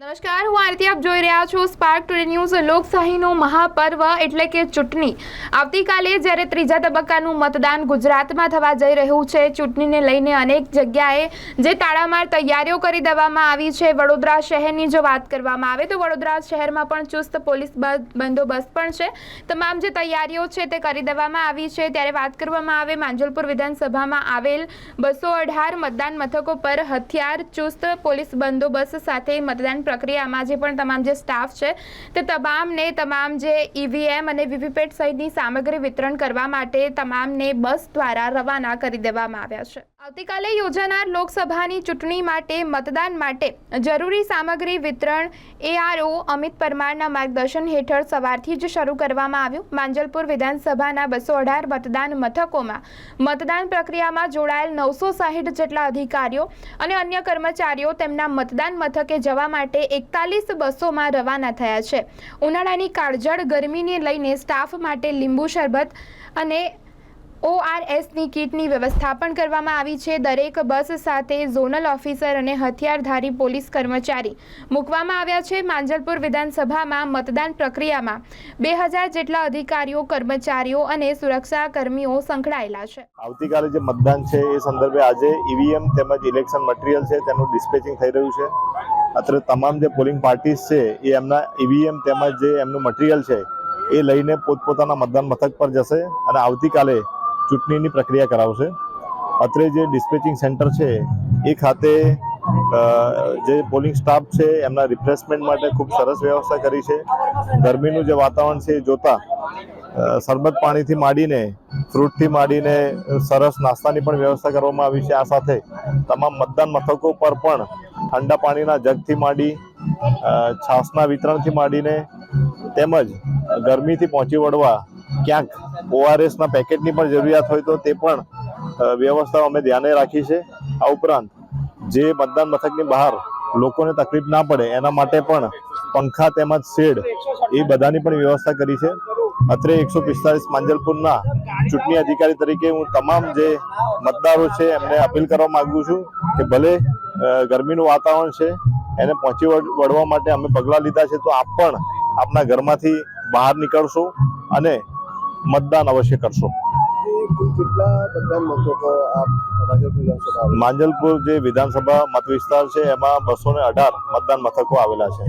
નમસ્કાર, હું આરતી આપ જોઈ રહ્યા છો. સ્પાર્ક ટુડે ન્યૂઝ લોકશાહીનું મહાપર્વ એટલે કે ચૂંટણી. આવતીકાલે જ્યારે ત્રીજા તબક્કાનું મતદાન ગુજરાતમાં થવા જઈ રહ્યું છે, ચૂંટણીને લઈને અનેક જગ્યાએ જે તાળામાર તૈયારીઓ કરી દેવામાં આવી છે, વડોદરા શહેરની જો વાત કરવામાં આવે તો વડોદરા શહેરમાં પણ ચુસ્ત પોલીસ બંદોબસ્ત પણ છે. તમામ જે તૈયારીઓ છે તે કરી દેવામાં આવી છે. ત્યારે વાત કરવામાં આવે માંજલપુર વિધાનસભામાં આવેલ બસો અઢાર મતદાન મથકો પર હથિયાર ચુસ્ત પોલીસ બંદોબસ્ત સાથે મતદાન પ્રક્રિયામાં જે પણ તમામ જે સ્ટાફ છે, તે તમામને તમામ જે ઈવીએમ અને વીવીપેટ સહિતની સામગ્રી વિતરણ કરવા માટે તમામને બસ દ્વારા રવાના કરી દેવામાં આવ્યા છે. આવતીકાલે યોજાનાર લોકસભાની ચૂંટણી માટે મતદાન માટે જરૂરી સામગ્રી વિતરણ એઆરઓ અમિત પરમારના માર્ગદર્શન હેઠળ સવારથી જ શરૂ કરવામાં આવ્યું. માંજલપુર વિધાનસભાના બસો અઢાર મતદાન મથકોમાં મતદાન પ્રક્રિયામાં જોડાયેલ નવસો સાહીઠ જેટલા અધિકારીઓ અને અન્ય કર્મચારીઓ તેમના મતદાન મથકે જવા માટે એકતાલીસ બસોમાં રવાના થયા છે. ઉનાળાની કાળઝાળ ગરમીને લઈને સ્ટાફ માટે લીંબુ શરબત અને ઓઆરએસની કીટની વ્યવસ્થા પણ કરવામાં આવી છે. દરેક બસ સાથે ઝોનલ ઓફિસર અને હથિયારધારી પોલીસ કર્મચારી મૂકવામાં આવ્યા છે. માંજલપુર વિધાનસભામાં મતદાન પ્રક્રિયામાં બે હજાર જેટલા અધિકારીઓ, કર્મચારીઓ અને સુરક્ષા કર્મીઓ સંકળાયેલા છે. આવતીકાલે જે મતદાન છે, એ સંદર્ભે આજે ઈવીએમ તેમજ ઇલેક્શન મટીરિયલ છે, તેનું ડિસ્પેચિંગ થઈ રહ્યું છે. અત્રે તમામ જે પોલિંગ પાર્ટીઝ છે, એ એમના ઈવીએમ તેમજ જે એમનું મટીરિયલ છે, એ લઈને પોતપોતાના મતદાન મથક પર જશે અને આવતીકાલે ચૂંટણીની પ્રક્રિયા કરાવશે. અત્રે જે ડિસ્પેચિંગ સેન્ટર છે, એ ખાતે જે પોલિંગ સ્ટાફ છે, એમના રિફ્રેશમેન્ટ માટે ખૂબ સરસ વ્યવસ્થા કરી છે. ગરમીનું જે વાતાવરણ છે, એ જોતા સરબત પાણીથી માંડીને, ફ્રૂટથી માંડીને, સરસ નાસ્તાની પણ વ્યવસ્થા કરવામાં આવી છે. આ સાથે તમામ મતદાન મથકો પર પણ ઠંડા પાણીના જગથી માંડી છાશના વિતરણથી માંડીને, તેમજ ગરમીથી પહોંચી વળવા ક્યાંક ઓઆરએસના પેકેટની પણ જરૂરિયાત હોય તો તે પણ વ્યવસ્થા અમે ધ્યાને રાખી છે. આ ઉપરાંત જે મતદાન મથકની બહાર લોકોને તકલીફ ના પડે એના માટે પણ પંખા તેમજ શેડ એ બધાની પણ વ્યવસ્થા કરી છે. અત્રે એકસો પિસ્તાળીસ માંજલપુરના ચૂંટણી અધિકારી તરીકે હું તમામ જે મતદારો છે એમને અપીલ કરવા માંગુ છું કે ભલે ગરમીનું વાતાવરણ છે, એને પહોંચી વળ- વળવા માટે અમે પગલાં લીધા છે તો આપ પણ આપના ઘરમાંથી બહાર નીકળશો અને મતદાન અવશ્ય કરશો? માંજલપુર જે વિધાનસભા મત વિસ્તાર છે એમાં બસો ને અઢાર મતદાન મથકો આવેલા છે